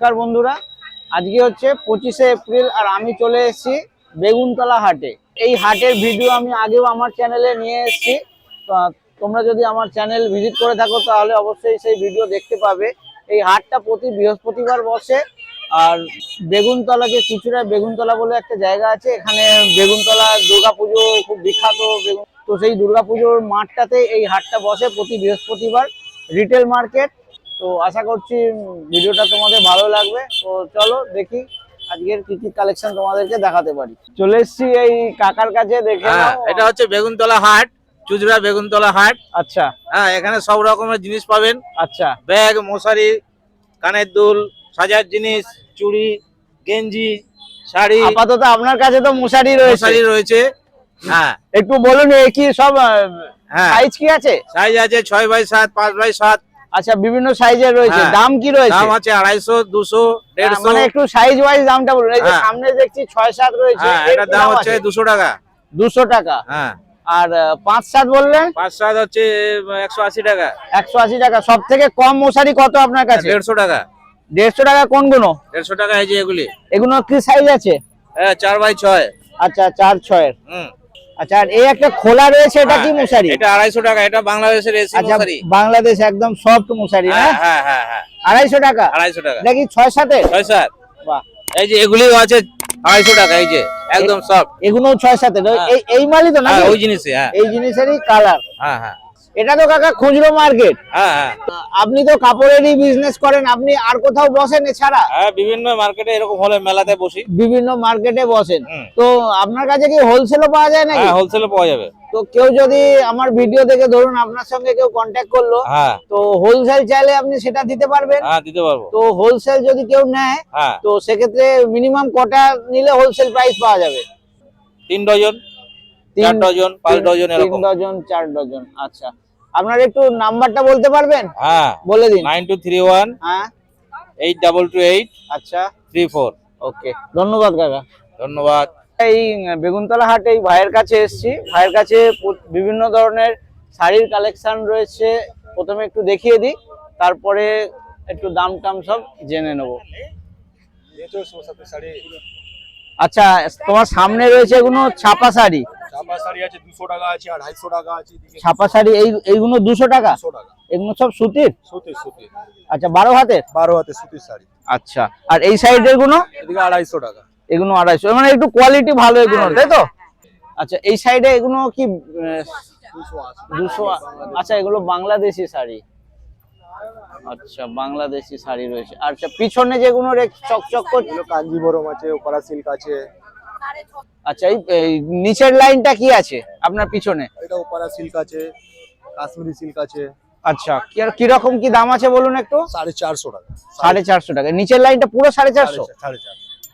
নমস্কার বন্ধুরা। আজকে হচ্ছে পঁচিশে এপ্রিল আর আমি চলে এসেছি বেগুনতলা হাটে। এই হাটের ভিডিও আমি আগেও আমার চ্যানেলে নিয়ে এসেছি। তোমরা যদি আমার চ্যানেল ভিজিট করে থাকো, তাহলে অবশ্যই সেই ভিডিও দেখতে পাবে। এই হাটটা প্রতি বৃহস্পতিবার বসে। আর বেগুনতলা যে বেগুনতলা বলে একটা জায়গা আছে, এখানে বেগুনতলা দুর্গাপুজো খুব বিখ্যাত বেগুন তো সেই দুর্গাপুজোর মাঠটাতে এই হাটটা বসে প্রতি বৃহস্পতিবার। রিটেল মার্কেট তো আশা করছি ভিডিওটা তোমাদের ভালো লাগবে। তো চলো দেখি আজকের কি কি কালেকশন তোমাদেরকে দেখাতে পারি। চলে এসেছি এই কাকার কাছে দেখে হ্যাঁ এটা হচ্ছে বেগুনতলা হাট চুচড়া বেগুনতলা হাট। আচ্ছা। হ্যাঁ এখানে সব রকমের জিনিস পাবেন। আচ্ছা। ব্যাগ মশারি কানের দুল সাজার জিনিস চুড়ি গেঞ্জি শাড়ি। আপাতত আপনার কাছে তো মশারি রয়েছে। মশারি রয়েছে। হ্যাঁ। একটু বলুন কি সব হ্যাঁ। সাইজ কি আছে? সাইজ আছে ছয় বাই সাত পাঁচ বাই সাত। আচ্ছা বিভিন্ন সাইজের রয়েছে। হ্যাঁ। দাম কি রয়েছে? দাম আছে আড়াইশো দুশো দেড়শো। মানে একটু সাইজ ওয়াইজ দামটা বলুন। এই যে হ্যাঁ। সামনে দেখছি ছয় সাত রয়েছে। হ্যাঁ এটার দাম হচ্ছে দুশো টাকা। দুশো টাকা। হ্যাঁ। আর পাঁচ সাত বললেন? পাঁচ সাত হচ্ছে একশো আশি টাকা। একশো আশি টাকা। সব থেকে কম মশারি কত আপনার কাছে? দেড়শো টাকা। দেড়শো টাকা কোনগুলো দেড়শো টাকা এই যে এগুলি। এগুলো কি সাইজ আছে? হ্যাঁ চার বাই ছয়। আচ্ছা চার ছয়ের। হুম। আচ্ছা আর এই একটা খোলা রয়েছে এটা কি হ্যাঁ, মশারি? এটা আড়াইশো টাকা এটা বাংলাদেশের এসি আচ্ছা মশারি। বাংলাদেশ একদম সফট মশারি না? হ্যাঁ হ্যাঁ হ্যাঁ হ্যাঁ। আড়াইশো টাকা? আড়াইশো টাকা। এটা কি ছয় সাতের? ছয় স্যার বাহ। এই যে এগুলিও আছে আড়াইশো টাকা এই যে একদম সব এগুলো ছয় সাতের ওই- হ্যাঁ। এই এই মালই তো না হ্যাঁ ওই জিনিসই হ্যাঁ। এই জিনিসেরই কালার হ্যাঁ হ্যাঁ। এটা তো কাকা খুচরো মার্কেট। হ্যাঁ হ্যাঁ। আপনি তো কাপড়েরই বিজনেস করেন আপনি আর কোথাও বসেন এছাড়া? হ্যাঁ বিভিন্ন মার্কেটে এরকম হলে মেলাতে বসি। বিভিন্ন মার্কেটে বসেন। তো আপনার কাছে কি হোলসেলও পাওয়া যায় নাকি? হ্যাঁ হোলসেলে পাওয়া যাবে। তো কেউ যদি আমার ভিডিও দেখে ধরুন আপনার সঙ্গে কেউ কন্ট্যাক্ট করল তো হোলসেল চাইলে আপনি সেটা দিতে পারবেন। দিতে পারব। তো হোলসেল যদি কেউ নেয় তো সেক্ষেত্রে মিনিমাম কটা নিলে হোলসেল প্রাইস পাওয়া যাবে? তিন ডজন চার ডজন পাঁচ ডজন তিন এরকম। ডজন চার ডজন। আচ্ছা। আপনার একটু নাম্বারটা বলতে পারবেন? হ্যাঁ। বলে দিন। নাইন টু থ্রি ওয়ান হ্যাঁ। এইট ডাবল টু এইট আচ্ছা। Three four. ওকে। ধন্যবাদ কাকা। ধন্যবাদ। এই বেগুনতলা হাটে এই ভাইয়ের কাছে এসছি। ভাইয়ের কাছে বিভিন্ন ধরনের শাড়ির কালেকশন রয়েছে। প্রথমে একটু দেখিয়ে দিই। তারপরে একটু দাম টাম সব জেনে নেব। আচ্ছা তোমার সামনে রয়েছে এগুলো ছাপা শাড়ি? চাপা শাড়ি আছে দুশো টাকা আছে আড়াইশো টাকা আছে ছাপা শাড়ি এই এইগুলো দুশো টাকা? এগুলো সব সুতির? সুতির সুতির। আচ্ছা বারো হাতের? বারো হাতে সুতির শাড়ি। আচ্ছা আর এই সাইডেরগুলো? এদিকে আড়াইশো টাকা। এগুলো আড়াইশো মানে একটু কোয়ালিটি ভালো এগুলো তাই তো? আচ্ছা এই সাইডে এগুলো কি দুশো আচ্ছা এগুলো বাংলাদেশি শাড়ি। আচ্ছা বাংলাদেশি শাড়ি রয়েছে। আচ্ছা পিছনে যেগুলো চকচক করছে? এগুলো কাঞ্জিবরম আছে ওপারা সিল্ক আছে। আচ্ছা এই নিচের লাইনটা কি আছে আপনার পিছনে? এটা ওপারা সিল্ক আছে কাশ্মীরি সিল্ক আছে। আচ্ছা কি- কীরকম কি দাম আছে বলুন একটু? সাড়ে চারশো টাকা। সাড়ে চারশো টাকা। নিচের লাইনটা পুরো সাড়ে চারশো? সাড়ে-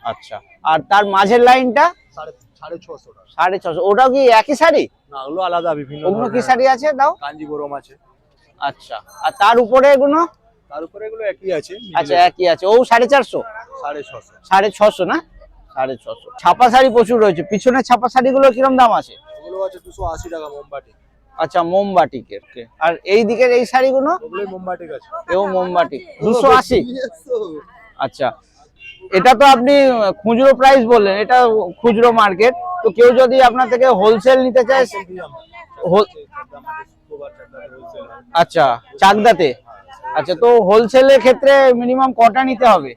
আচ্ছা আর তার মাঝের লাইনটা? সাড়ে ছশো টাকা। সাড়ে ছশো। ওটাও কি একই শাড়ি? না ওগুলো আলাদা বিভিন্ন ওগুলো কি শাড়ি আছে? দাও। কাঞ্জিবরম আছে। আচ্ছা আর তার উপরে এগুলো? তার উপরে এগুলো একই আছে আচ্ছা একই আছে। ও সাড়ে চারশো? সাড়ে ছশো। সাড়ে ছশো না? সাড়ে ছশো। ছাপা শাড়ি প্রচুর রয়েছে। পিছনে ছাপা শাড়িগুলো কিরম দাম আছে? ওগুলো আছে দুশো আশি টাকা মোমবাটি আচ্ছা মোমবাটিকের আর এই দিকের এই শাড়িগুলো? ওগুলোই মোমবাটি আছে এও মোমবাটি দুশো আশি? আচ্ছা। এটা তো আপনি খুচরো প্রাইস বললেন এটা খুচরো মার্কেট তো কেউ যদি আপনার থেকে হোলসেল নিতে চায় আচ্ছা চাকদাতে? আচ্ছা তো হোলসেলের ক্ষেত্রে মিনিমাম কটা নিতে হবে?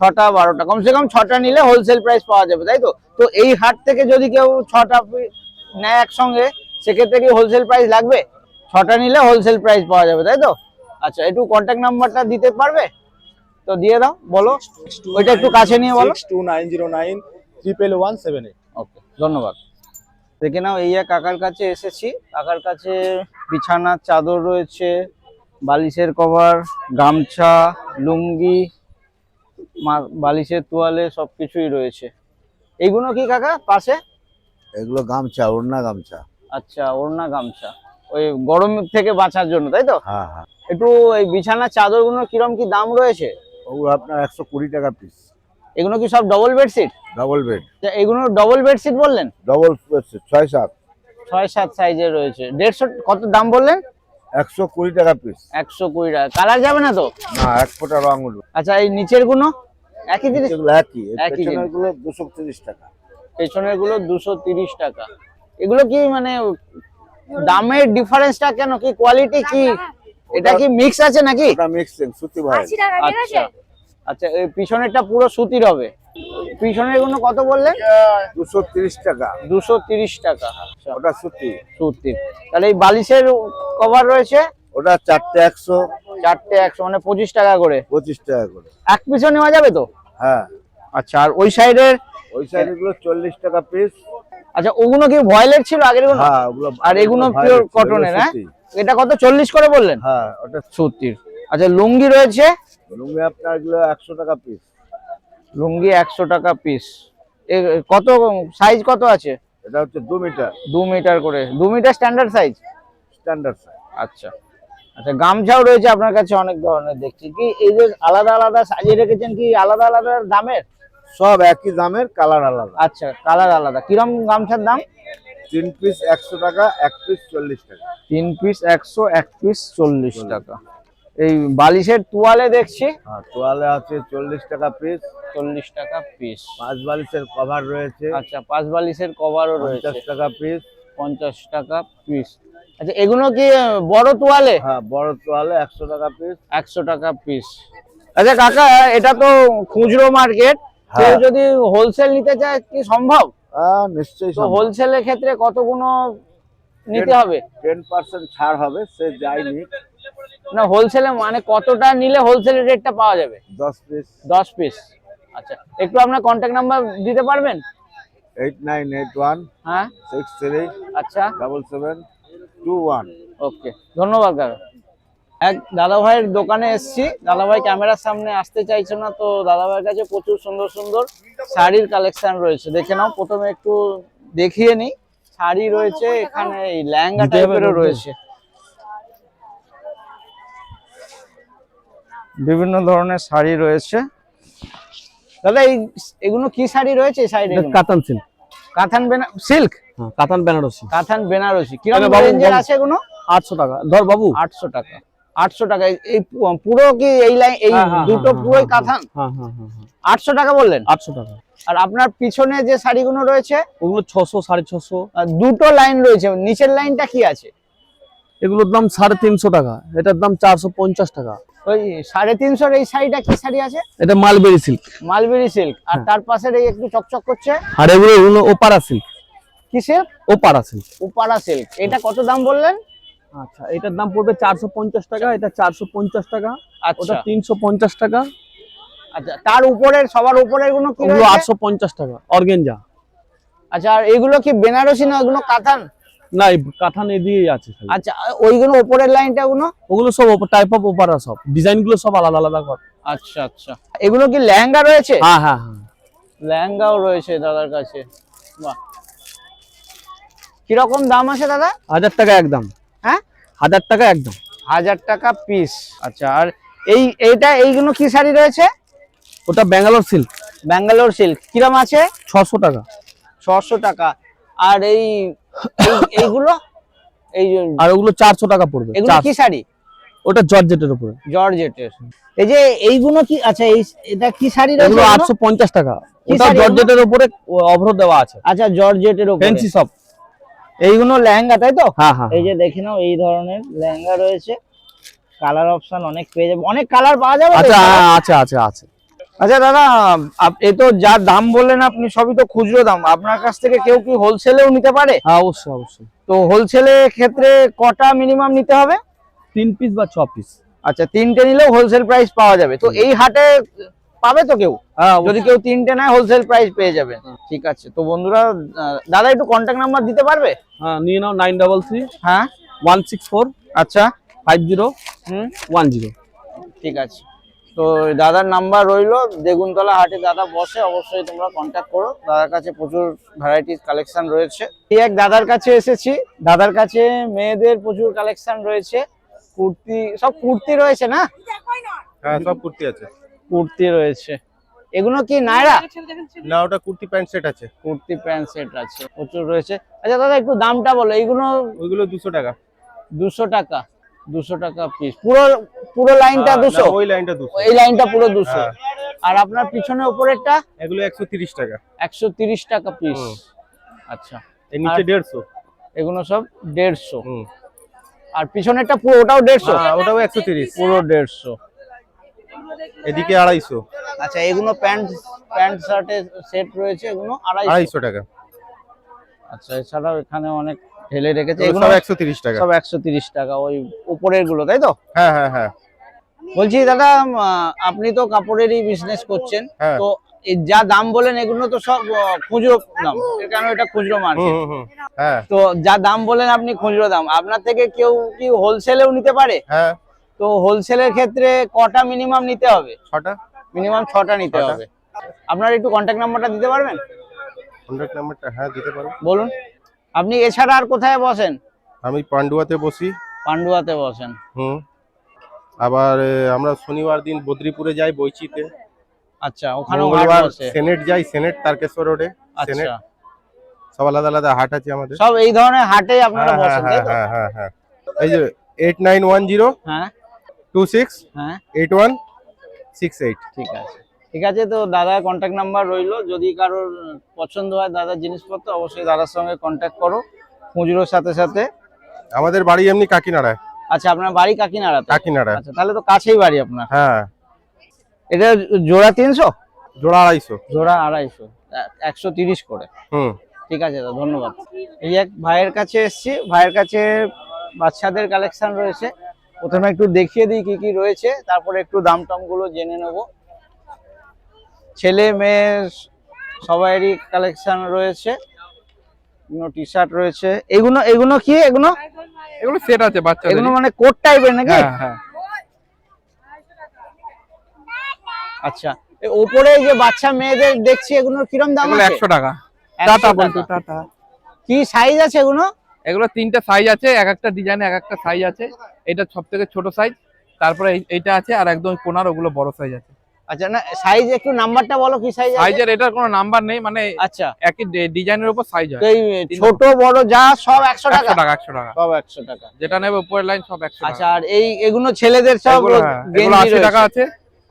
ছটা বারোটা। কমসে কম ছটা নিলে হোলসেল প্রাইস পাওয়া যাবে তাই তো? তো এই হাট থেকে যদি কেউ ছটা নেয় একসঙ্গে সেক্ষেত্রে কি হোলসেল প্রাইস লাগবে? ছটা নিলে হোলসেল প্রাইস পাওয়া যাবে তাই তো? আচ্ছা একটু কন্ট্যাক্ট নাম্বারটা দিতে পারবে? তো দিয়ে দাও বলো। ওইটা একটু কাছে নিয়ে বলো। Two nine zero nine triple one seven eight okay ধন্যবাদ। দেখে নাও এই এক কাকার কাছে এসেছি। কাকার কাছে বিছানার চাদর রয়েছে বালিশের কভার গামছা লুঙ্গি বালিশের তোয়ালে সবকিছুই রয়েছে। এইগুলো কি কাকা পাশে? এগুলো গামছা ওড়না গামছা। আচ্ছা ওড়না গামছা। ওই গরম থেকে বাঁচার জন্য তাই তো? হ্যাঁ হ্যাঁ। একটু এই বিছানার চাদরগুলো কিরম কি দাম রয়েছে? ওগুলো আপনার একশো কুড়ি টাকা পিস এগুলো কি সব ডবল বেডশিট ডবল বেড এগুলো ডবল বেডশিট বললেন? ডবল ছয় সাত। ছয় সাত সাইজের রয়েছে। দেড়শো কত দাম বললেন? একশো কুড়ি টাকা পিস একশো কুড়ি টাকা। কালার যাবে না তো? না এক ফোঁটা রং উঠবে। আচ্ছা এই নিচেরগুলো? একই জিনিস? একই। একই। পেছনেরগুলো দুশো তিরিশ টাকা। পেছনেরগুলো দুশো তিরিশ টাকা। এগুলো কি মানে দামের ডিফারেন্সটা কেন? কি কোয়ালিটি কি? এটা কি মিক্স আছে নাকি? এটা মিক্সিং সুতি ভাই। আচ্ছা। আচ্ছা এই পিছনেরটা পুরো সুতির হবে। পিছনেরগুলো কত বললেন দুশো তিরিশ টাকা। দুশো তিরিশ টাকা। আচ্ছা। ওটা সুতি। সুতির তাহলে এই বালিশের কভার রয়েছে? ওটা চারটে একশো। চারটে একশো মানে পঁচিশ টাকা করে। পঁচিশ টাকা করে। এক পিসও নেওয়া যাবে তো? হ্যাঁ। আচ্ছা আর ওই সাইডের? ওই সাইডগুলো চল্লিশ টাকা পিস আচ্ছা ওগুলো কি ভয়েলের ছিল আগেরগুলো? হ্যাঁ ওগুলো আর এগুলো পিওর কটনের হ্যাঁ? এটা কত? চল্লিশ করে বললেন? হ্যাঁ ওটা সুতির। আচ্ছা লুঙ্গি রয়েছে? লুঙ্গি আপনার এগুলো একশো টাকা পিস লুঙ্গি একশো টাকা পিস কত সাইজ কত আছে? এটা হচ্ছে দু মিটার। দু মিটার করে। দু metre standard size standard size আচ্ছা। আচ্ছা গামছাও রয়েছে আপনার কাছে অনেক ধরনের দেখছি কি? এই যে আলাদা আলাদা সাজিয়ে রেখেছেন কি আলাদা আলাদা দামের? সব একই দামের কালার আলাদা। আচ্ছা কালার আলাদা। কিরম গামছার দাম? তিন পিস একশো টাকা এক পিস চল্লিশ টাকা। তিন পিস একশো এক পিস চল্লিশ। টাকা। এই বালিশের তোয়ালে দেখছি। হ্যাঁ তোয়ালে আছে চল্লিশ টাকা পিস চল্লিশ টাকা পিস পাঁচ বালিশের কভার রয়েছে। আচ্ছা পাঁচ বালিশের কভারও রয়েছে। পঞ্চাশ টাকা পিস পঞ্চাশ টাকা পিস আচ্ছা এগুলো কি বড় তোয়ালে? হ্যাঁ বড় তোয়ালে একশো টাকা পিস একশো টাকা পিস আচ্ছা কাকা এটা তো খুচরো মার্কেট। কেউ হ্যাঁ। যদি হোলসেল নিতে চায় কি সম্ভব? হ্যাঁ নিশ্চয়ই হোলসেলের ক্ষেত্রে কতগুলো নিতে হবে? টেন পার্সেন্ট ছাড় হবে সে যায়নি না হোলসেলে মানে কতটা নিলে হোলসেলের রেটটা পাওয়া যাবে? দশ পিস দশ পিস আচ্ছা একটু আপনার কন্ট্যাক্ট নাম্বার দিতে পারবেন? এইট নাইন এইট ওয়ান হ্যাঁ। সিক্স থ্রি আচ্ছা। Double seven two one okay ধন্যবাদ কাকা এক দাদা ভাইয়ের দোকানে এসেছি। দাদা ভাই ক্যামেরার সামনে আসতে চাইছে না তো দাদা ভাইয়ের কাছে প্রচুর সুন্দর সুন্দর শাড়ির কালেকশন রয়েছে। দেখে নাও প্রথমে একটু দেখিয়ে নিই। শাড়ি রয়েছে এখানে এই লেহেঙ্গা টাইপেরও রয়েছে। বিভিন্ন ধরনের শাড়ি রয়েছে। দাদা এই এগুলো কি শাড়ি রয়েছে এই সাইডে কাতান সিল্ক কাথান বেনা সিল্ক হ্যাঁ কাতান বেনারসি। কাথান বেনারসি। কীরকম আরে রেঞ্জের আছে এগুলো? আটশো টাকা। ধর বাবু। আটশো টাকা। আটশো টাকা। এই- পুরো কি এই লাইন এই হ্যাঁ, হ্যাঁ, দুটো পুরোই কাথান হ্যাঁ হ্যাঁ হ্যাঁ হ্যাঁ। আটশো টাকা বললেন? আটশো টাকা। আর আপনার পিছনে যে শাড়িগুলো রয়েছে? ওগুলো ছশো সাড়ে ছশো। আহ, দুটো লাইন রয়েছে। নিচের লাইনটা কি আছে? এগুলোর দাম সাড়ে তিনশো টাকা। এটার দাম চারশো পঞ্চাশ টাকা। ওই সাড়ে তিনশোর এই শাড়িটা কি শাড়ি আছে? এটা মালবেরি সিল্ক মালবেরি সিল্ক আর হ্যাঁ। তার পাশের এই একটু চকচক করছে? আর এগুলো এগুলো ওপারা সিল্ক কি সিল্ক ওপারা সিল্ক উপারা সিল্ক এটা কত দাম বললেন? আচ্ছা এটার দাম পড়বে চারশো পঞ্চাশ টাকা এটা চারশো পঞ্চাশ টাকা ওটা আচ্ছা তিনশো পঞ্চাশ টাকা। আচ্ছা তার উপরের সবার উপরেরগুলো কি ওগুলো আটশো পঞ্চাশ টাকা অর্গেঞ্জা। আচ্ছা আর এগুলো কি বেনারসি না ওগুলো কাতান? না এই কাঠান এদিকেই আছে আচ্ছা ওইগুলো উপরের লাইনটা গুলো? ওগুলো সব টাইপ অফ ওপারা সব। ডিজাইনগুলো সব আলাদা আলাদা কর। আচ্ছা আচ্ছা। এগুলো কি লেহেঙ্গা রয়েছে? হ্যাঁ হ্যাঁ হ্যাঁ। লেহেঙ্গাও রয়েছে দাদার কাছে। বাহ। কীরকম দাম আছে দাদা? হাজার টাকা একদম। হ্যাঁ? হাজার টাকা একদম। হাজার টাকা পিস আচ্ছা আর এই এইটা এইগুলো কি শাড়ি রয়েছে? ওটা ব্যাঙ্গালোর সিল্ক ব্যাঙ্গালোর সিল্ক কিরম আছে? ছশো টাকা। ছশো টাকা। আর এই- এইগুলো? এই আর ওগুলো চারশো টাকা পড়বে এগুলো কি শাড়ি? ওটা জর্জেটের উপরে। জর্জেটের। এই যে এইগুলো কি আচ্ছা এই এটা কি শাড়ি এগুলো এগুলো? আটশো পঞ্চাশ টাকা। ওটা জর্জেটের উপরে অভ্র দেওয়া আছে। আচ্ছা জর্জেটের উপরে। ফ্যান্সি সব। এইগুলো লেহেঙ্গা তাই তো? হ্যাঁ হ্যাঁ। এই যে দেখে নাও এই ধরনের লেহেঙ্গা রয়েছে। কালার অপশন অনেক পেয়ে যাবে। অনেক কালার পাওয়া যাবে আচ্ছা? হ্যাঁ, আছে আছে আছে আচ্ছা দাদা এ তো যা দাম বললেন আপনি সবই তো খুচরো দাম। আপনার কাছ থেকে কেউ কি হোলসেলেও নিতে পারে? হ্যাঁ অবশ্যই অবশ্যই। তো হোলসেলের ক্ষেত্রে কটা মিনিমাম নিতে হবে? তিন পিস বা ছ পিস আচ্ছা তিনটে নিলেও হোলসেল প্রাইস পাওয়া যাবে। তো এই হাটে পাবে তো কেউ? হ্যাঁ যদি কেউ তিনটে নেয় হোলসেল প্রাইস পেয়ে যাবে। ঠিক আছে তো বন্ধুরা দাদা একটু কন্ট্যাক্ট নাম্বার দিতে পারবে? হ্যাঁ নিয়ে নাও নাইন ডাবল থ্রি হ্যাঁ। ওয়ান সিক্স ফোর আচ্ছা। ফাইভ জিরো হুম। ওয়ান জিরো ঠিক আছে। তো দাদার নাম্বার রইল দেগুনতলা হাটে দাদা বসে অবশ্যই তোমরা কন্ট্যাক্ট করো। দাদার কাছে প্রচুর ভ্যারাইটিস কালেকশন রয়েছে। এই এক দাদার কাছে এসেছি। দাদার কাছে মেয়েদের প্রচুর কালেকশন রয়েছে। কুর্তি সব কুর্তি রয়েছে না? হ্যাঁ সব কুর্তি আছে। কুর্তি রয়েছে। এগুলো কি নায়রা? না ওটা কুর্তি প্যান্ট সেট আছে। কুর্তি প্যান্ট সেট আছে প্রচুর রয়েছে। আচ্ছা দাদা একটু দামটা বলো। এইগুলো ওইগুলো দুশো টাকা। দুশো টাকা। দুশো টাকা পিস পুরো পুরো লাইনটা হ্যাঁ, দুশো? ওই লাইনটা দুশো। এই লাইনটা পুরো দুশো। হ্যাঁ। আর আপনার পিছনে উপরেরটা? এগুলো একশো তিরিশ টাকা। একশো তিরিশ টাকা পিস আচ্ছা। এর নিচে আর- দেড়শো। এগুলো সব দেড়শো। হুম। আর পিছনেরটা পুরো ওটাও দেড়শো? হ্যাঁ, ওটাও একশো তিরিশ। পুরো দেড়শো। এদিকে আড়াইশো। আচ্ছা এগুলো প্যান্ট প্যান্ট শার্টের সেট রয়েছে এগুলো আড়াইশো। আড়াইশো টাকা। আচ্ছা এছাড়াও এখানে অনেক ঢেলে রেখেছে। এগুলো এগুলো সব একশো তিরিশ টাকা। সব একশো তিরিশ টাকা ওই উপরেরগুলো তাই তো? হ্যাঁ হ্যাঁ হ্যাঁ। বলছি দাদা আপনি তো কাপড়েরই বিজনেস করছেন। হ্যাঁ। তো যা দাম বলেন এগুলো তো সব খুচরো দাম। কারণ এটা খুচরো মার্কেট হ্যাঁ। তো যা দাম বলেন আপনি খুচরো দাম। আপনার থেকে কেউ কি হোলসেলেও নিতে পারে? হ্যাঁ। তো হোলসেলের ক্ষেত্রে কটা মিনিমাম নিতে হবে? ছটা। মিনিমাম ছটা নিতে হবে। আপনার একটু কন্ট্যাক্ট নাম্বারটা দিতে পারবেন? কন্ট্যাক্ট নাম্বারটা হ্যাঁ দিতে পারো বলুন। আপনি এছাড়া আর কোথায় বসেন? আমি পান্ডুয়াতে বসি। পান্ডুয়াতে বসেন। হুম। আবার আমরা শনিবার দিন বদ্রিপুরে যাই বইচিতে আচ্ছা ওখানে সেনেট যাই সেনেট তারকেশ্বর রোডে। সেনেট। আচ্ছা সব আলাদা আলাদা হাট আছে আমাদের। সব এই ধরনের হাটে আপনারা হ্যাঁ বসেন হ্যাঁ? হ্যাঁ হ্যাঁ হ্যাঁ। এই যে এইট নাইন ওয়ান জিরো হ্যাঁ। টু সিক্স হ্যাঁ। এইট ওয়ান সিক্স এইট ঠিক আছে। ঠিক আছে তো দাদার কন্ট্যাক্ট নাম্বার রইল। যদি কারোর পছন্দ হয় দাদার জিনিসপত্র অবশ্যই দাদার সঙ্গে কন্ট্যাক্ট করো খুচরোর সাথে সাথে। আমাদের বাড়ি এমনি কাকিনাড়ায়। আচ্ছা আপনার বাড়ি কাকিনাড়াতে? কাকিনাড়ায়। আচ্ছা তাহলে তো কাছেই বাড়ি আপনার। হ্যাঁ। এটা জোড়া তিনশো? জোড়া আড়াইশো। জোড়া আড়াইশো। একশো তিরিশ করে। হুম। ঠিক আছে দাদা ধন্যবাদ। এই এক ভাইয়ের কাছে এসেছি। ভাইয়ের কাছে বাচ্চাদের কালেকশন রয়েছে। প্রথমে একটু দেখিয়ে দিই কি কি রয়েছে তারপরে একটু দাম টামগুলো জেনে নেব। ছেলে মেয়ে সবাইয়েরই কালেকশন রয়েছে। টি শার্ট রয়েছে। এগুলো এগুলো কি? এগুলো এগুলো সেট আছে বাচ্চাদের। এগুলো মানে কোট টাইপের নাকি? হ্যাঁ হ্যাঁ। আচ্ছা ওপরে যে বাচ্চা মেয়েদের দেখছি এগুলোর কিরম দাম আছে? একশো টাকা। টাটা বলতো টাটা। কি সাইজ আছে এগুলো এগুলো তিনটে সাইজ আছে এক একটা ডিজাইনে এক একটা সাইজ আছে। এটা সব থেকে ছোট সাইজ তারপরে এই- এইটা আছে আর একদম কোনার ওগুলো বড় সাইজ আছে। আচ্ছা না সাইজ একটু নাম্বারটা বলো কি সাইজ সাইজের এটার কোনো নাম্বার নেই মানে আচ্ছা। একই ডিজাইনের উপর সাইজ হয়। এই ছোট বড় যা সব একশো টাকা একশো টাকা? একশো টাকা। সব একশো টাকা। যেটা নেবে উপরের লাইন সব একশো আচ্ছা আর এই এগুলো ছেলেদের সব এগুলো হ্যাঁ, টাকা আছে।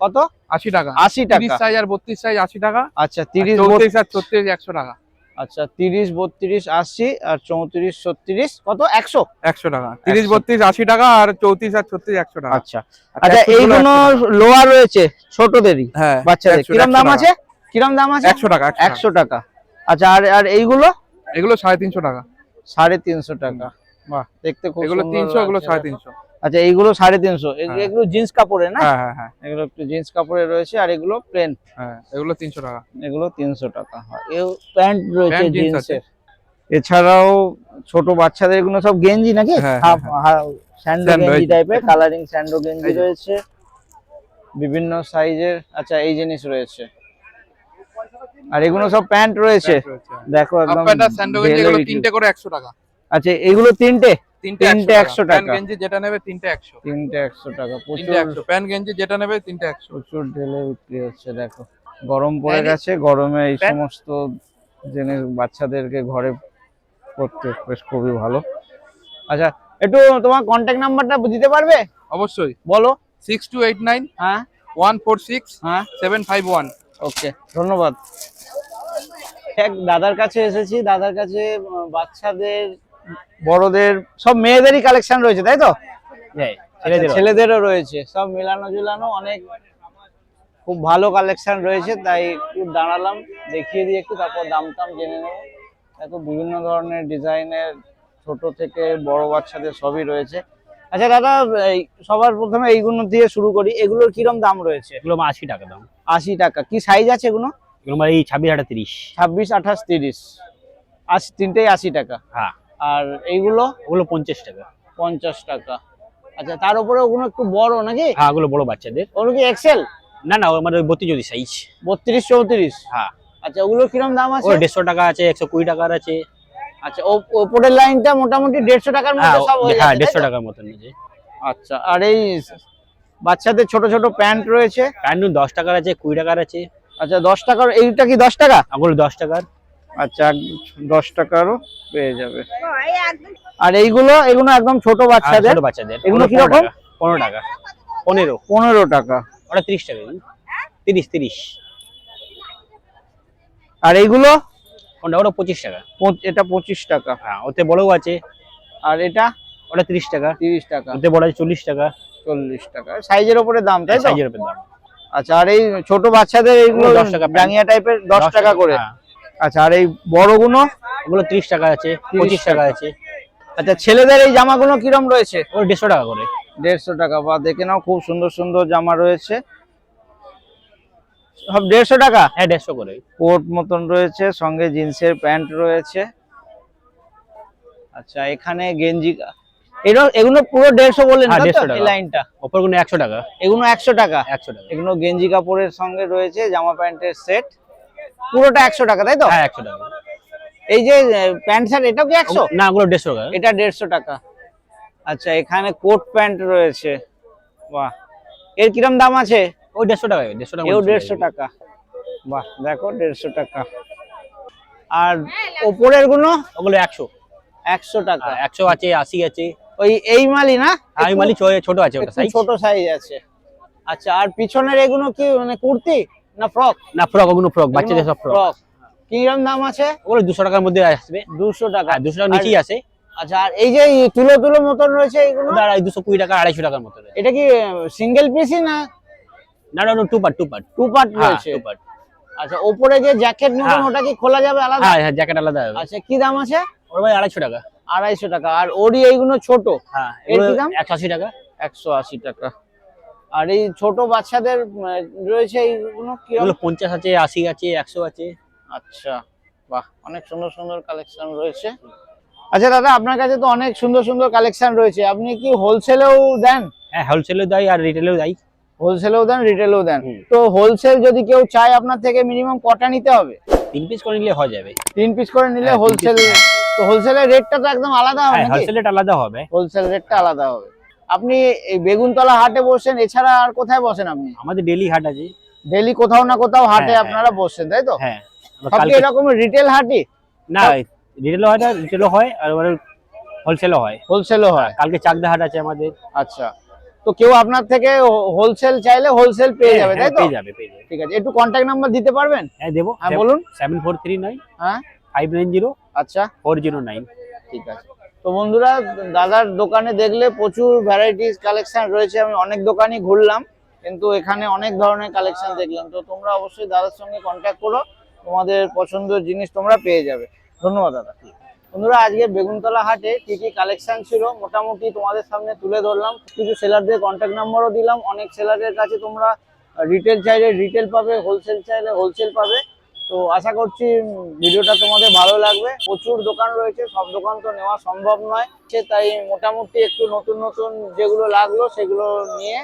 কত? আশি টাকা। আশি তিরিশ টাকা সাইজ আর বত্রিশ সাইজ আশি টাকা। আচ্ছা তিরিশ চৌত্রিশ আর ছত্রিশ একশো টাকা। আচ্ছা তিরিশ বত্রিশ আশি আর চৌত্রিশ ছত্রিশ কত? একশো? একশো টাকা। তিরিশ বত্রিশ আশি টাকা আর চৌত্রিশ আর ছত্রিশ একশো টাকা। আচ্ছা। আচ্ছা ট্যাক্সিগুলো এইগুলো 100 লোয়ার রয়েছে ছোটদেরই হ্যাঁ বাচ্চাদের। কিরম দাম আছে? কিরম দাম আছে? একশো টাকা একশো টাকা। আচ্ছা আর আর এইগুলো? এগুলো সাড়ে তিনশো টাকা। সাড়ে তিনশো টাকা। বাহ। দেখতে খুব এগুলো তিনশো এগুলো সাড়ে তিনশো। আচ্ছা এইগুলো সাড়ে তিনশো। এগুলো- হ্যাঁ। এগুলো জিন্স কাপড়ে না? হ্যাঁ হ্যাঁ হ্যাঁ। এগুলো একটু জিন্স কাপড়ে রয়েছে আর এগুলো প্লেন হ্যাঁ এগুলো তিনশো টাকা। এগুলো তিনশো টাকা এও প্যান্ট রয়েছে। জিন্সের এছাড়াও ছোট বাচ্চাদের এগুলো সব গেঞ্জি নাকি? স্যান্ডো গেঞ্জি টাইপের কালারিং স্যান্ডো গেঞ্জি রয়েছে। বিভিন্ন সাইজের আচ্ছা এই জিনিস রয়েছে। আর এগুলো সব প্যান্ট রয়েছে। দেখো একদম তিনটে করে একশো টাকা। আচ্ছা এগুলো তিনটে? তিনটে 100 টাকা। গেঞ্জি যেটা নেবে তিনটে একশো। তিনটে একশো টাকা। প্রচুর একশো। প্যান্ট গেঞ্জি যেটা নেবে তিনটে একশো। প্রচুর ঢেলে বিক্রি হচ্ছে দেখো। গরম পড়ে গেছে গরমে এই সমস্ত জিনিস বাচ্চাদেরকে ঘরে করতে বেশ খুবই ভালো। আচ্ছা একটু তোমার কন্ট্যাক্ট নাম্বারটা দিতে পারবে? অবশ্যই। বলো। সিক্স টু এইট নাইন হ্যাঁ। ওয়ান ফোর সিক্স হ্যাঁ। সেভেন ফাইভ ওয়ান ওকে ধন্যবাদ। এক দাদার কাছে এসেছি দাদার কাছে বাচ্চাদের বড়দের সব মেয়েদেরই কালেকশন রয়েছে তাই তো? আচ্ছা, ছেলেদেরও রয়েছে। সব মেলানো ঝুলানো অনেক খুব ভালো কালেকশন রয়েছে তাই একটু দাঁড়ালাম দেখিয়ে দিয়ে একটু তারপর দাম টাম জেনে নেব। দেখো বিভিন্ন ধরনের ডিজাইনের ছোট থেকে বড় বাচ্চাদের সবই রয়েছে। আচ্ছা দাদা সবার প্রথমে এইগুলো দিয়ে শুরু করি এগুলোর কিরম দাম রয়েছে? এগুলো আশি টাকা দাম। আশি টাকা কি সাইজ আছে এগুলো? এগুলো এই ছাব্বিশ আটা তিরিশ। ছাব্বিশ আঠাশ তিরিশ আশি তিনটেই আশি টাকা। হ্যাঁ। আর এইগুলো? ওগুলো পঞ্চাশ টাকা। পঞ্চাশ টাকা। আচ্ছা তার উপরে ওগুলো একটু বড় নাকি? হ্যাঁ ওগুলো বড় বাচ্চাদের। ওগুলো কি এক্সেল না না আমার ওই বত্রিশ যদি সাইজ বত্রিশ চৌত্রিশ? হ্যাঁ। আচ্ছা ওগুলো কিরম দাম আছে? দেড়শো টাকা আছে একশো কুড়ি টাকার আছে। আচ্ছা ওপরের লাইনটা মোটামুটি দেড়শো টাকার হ্যাঁ মধ্যে সব হয়ে হ্যাঁ দেড়শো টাকার মতন আচ্ছা আর এই বাচ্চাদের ছোট ছোট প্যান্ট রয়েছে? প্যান্ট দশ টাকার আছে কুড়ি টাকার আছে। আচ্ছা দশ টাকার এইটা কি দশ টাকা? ওগুলো দশ টাকার। আচ্ছা দশ টাকারও পেয়ে যাবে। আর এইগুলো এগুলো একদম ছোট বাচ্চাদের? বাচ্চাদের। এগুলো কীরকম? পনেরো টাকা। পনেরো। পনেরো টাকা। ওটা তিরিশ টাকা তিরিশ তিরিশ। আর এইগুলো? ওটা ওটা পঁচিশ টাকা। এটা পঁচিশ টাকা। হ্যাঁ ওতে বড়ও আছে। আর এটা? ওটা তিরিশ টাকা। তিরিশ টাকা। ওতে বড় আছে চল্লিশ টাকা। চল্লিশ টাকা। সাইজের উপরে দাম তাই সাইজের উপর দাম। আচ্ছা আর এই ছোট বাচ্চাদের এইগুলো 10 টাকা। ডাঙিয়া টাইপের দশ টাকা করে। হ্যাঁ। আচ্ছা আর এই বড়গুলো? ওগুলো ত্রিশ টাকা আছে পঁচিশ টাকা আছে। আচ্ছা ছেলেদের এই জামাগুলো কিরম রয়েছে? ওই দেড়শো টাকা করে। দেড়শো টাকা বা দেখে নাও খুব সুন্দর সুন্দর জামা রয়েছে। সব দেড়শো টাকা? হ্যাঁ দেড়শো করে কোট মতন রয়েছে সঙ্গে জিন্সের প্যান্ট রয়েছে। আচ্ছা এখানে গেঞ্জি এগুলো এগুলো পুরো দেড়শো বললেন হ্যাঁ, তাই তো? 150 টাকা। লাইনটা। ওপরগুলো একশো টাকা। এগুলো একশো টাকা? একশো টাকা। এগুলো গেঞ্জি কাপড়ের সঙ্গে রয়েছে জামা প্যান্টের সেট। পুরোটা একশো টাকা তাই তো? হ্যাঁ একশো টাকা। এই যে প্যান্ট শার্ট এটাও কি একশো? না ওগুলো দেড়শো টাকা। এটা দেড়শো টাকা। আচ্ছা এখানে কোট প্যান্ট রয়েছে। বাহ। এর কিরম দাম আছে? ওই দেড়শো টাকা দেড়শো টাকা এও দেড়শো টাকা। বাহ দেখো দেড়শো টাকা। আর ওপরেরগুলো। ওগুলো একশো। একশো টাকা। হ্যাঁ, একশো আছে আশি আছে। ওই এই মালি না? আমি একটু- মালি ছোট আছে ওটা সাইজ ছোট সাইজ আছে। আচ্ছা আর পিছনের এগুলো কি মানে কুর্তি? না ফ্রক না ফ্রক ওগুলো ফ্রক বাচ্চাদের সব ফ্রক কিরম দাম আছে? ওগুলো দুশো টাকার মধ্যে আসবে। দুশো টাকা। হ্যাঁ দুশো টাকার নিচেই আছে। আচ্ছা আর এই যে তুলো তুলো মতন রয়েছে এইগুলো ওটা আড়াই দুশো কুড়ি টাকা আড়াইশো টাকার মতো এটা কি সিঙ্গেল পিসই না? না না two part two part two part রয়েছে। টু পার্ট আচ্ছা ওপরে যে জ্যাকেট মতন। ওটা কি খোলা যাবে আলাদা? হ্যাঁ হ্যাঁ জ্যাকেট আলাদা হবে। আচ্ছা কি দাম আছে? ওর ভাই আড়াইশো টাকা। আড়াইশো টাকা। আর ওরই এইগুলো ছোট? হ্যাঁ এর কি দাম? একশো আশি টাকা। একশো আশি টাকা। আর এই ছোট বাচ্চাদের রয়েছে এইগুলো কি পঞ্চাশ আছে আশি আছে একশো আছে। আচ্ছা বাহ অনেক সুন্দর সুন্দর কালেকশন রয়েছে। আচ্ছা দাদা আপনার কাছে তো অনেক সুন্দর সুন্দর কালেকশন রয়েছে। আপনি কি হোলসেলেও দেন? হ্যাঁ হোলসেলেও দেয় আর রিটেলেও দেয়। হোলসেলেও দেন রিটেলেও দেন। তো হোলসেল যদি কেউ চায় আপনার থেকে মিনিমাম কটা নিতে হবে? তিন পিস করে নিলে হয়ে যাবে। তিন পিস করে নিলে হ্যাঁ, হোলসেল হ্যাঁ। তো হোলসেলের রেটটা তো একদম আলাদা হবে হ্যাঁ নাকি? হোলসেল রেট আলাদা হবে। হোলসেল রেটটা আলাদা হবে। আপনি এই বেগুনতলা হাটে বসেন এছাড়া আর কোথায় বসেন আপনি? আমাদের ডেলি হাট আছে। ডেলি কোথাও না কোথাও হাটে হ্যাঁ, আপনারা বসছেন তাই তো? হ্যাঁ এরকম রিটেল হাটই? না রিটেল হয় না রিটেলও হয় আর হোলসেলও হয়। হোলসেলও হয়। কালকে চাকদা হাট আছে আমাদের। আচ্ছা। তো কেউ আপনার থেকে হোলসেল চাইলে হোলসেল পেয়ে যাবে তাই হ্যাঁ, তো? পেয়ে যাবে পেয়ে যাবে। ঠিক আছে একটু কন্ট্যাক্ট নাম্বার দিতে পারবেন? হ্যাঁ দেবো। হ্যাঁ বলুন। সেভেন ফোর থ্রি নাইন হ্যাঁ। ফাইভ নাইন জিরো আচ্ছা। ফোর জিরো নাইন ঠিক আছে। তো বন্ধুরা, দাদার দোকানে দেখলে প্রচুর ভ্যারাইটিস কালেকশন রয়েছে। আমি অনেক দোকানই ঘুরলাম, কিন্তু এখানে অনেক ধরনের কালেকশন দেখলাম। তো তোমরা অবশ্যই দাদার সঙ্গে কন্ট্যাক্ট করো, তোমাদের পছন্দের জিনিস তোমরা পেয়ে যাবে। ধন্যবাদ, দাদা। বন্ধুরা, আজকে বেগুনতলা হাটে কি কি কালেকশন ছিল, মোটামুটি তোমাদের সামনে তুলে ধরলাম। কিছু সেলারদের কন্ট্যাক্ট নাম্বারও দিলাম। অনেক সেলারের কাছে তোমরা রিটেল চাইলে রিটেল পাবে হোলসেল চাইলে হোলসেল পাবে। তো আশা করছি ভিডিওটা তোমাদের ভালো লাগবে। প্রচুর দোকান রয়েছে, সব দোকান তো নেওয়া সম্ভব নয়। সে তাই মোটামুটি একটু নতুন নতুন যেগুলো লাগল সেগুলো নিয়ে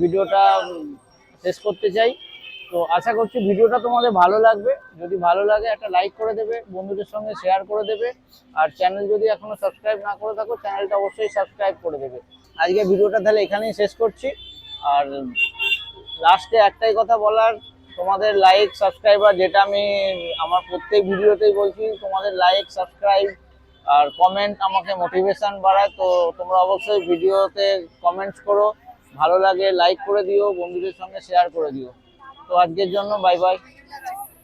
ভিডিওটা শেষ করতে চাই। তো আশা করছি ভিডিওটা তোমাদের ভালো লাগবে। যদি ভালো লাগে একটা লাইক করে দেবে, বন্ধুদের সঙ্গে শেয়ার করে দেবে। আর চ্যানেল যদি এখনও সাবস্ক্রাইব না করে থাকো, চ্যানেলটা অবশ্যই সাবস্ক্রাইব করে দেবে। আজকে ভিডিওটা তাহলে এখানেই শেষ করছি। আর লাস্টে একটাই কথা বলার তোমাদের লাইক সাবস্ক্রাইবার যেটা আমি আমার প্রত্যেক ভিডিওতেই বলছি, তোমাদের লাইক সাবস্ক্রাইব আর কমেন্ট আমাকে মোটিভেশান বাড়ায়। তো তোমরা অবশ্যই ভিডিওতে কমেন্টস করো, ভালো লাগে লাইক করে দিও, বন্ধুদের সঙ্গে শেয়ার করে দিও। তো আজকের জন্য বাই বাই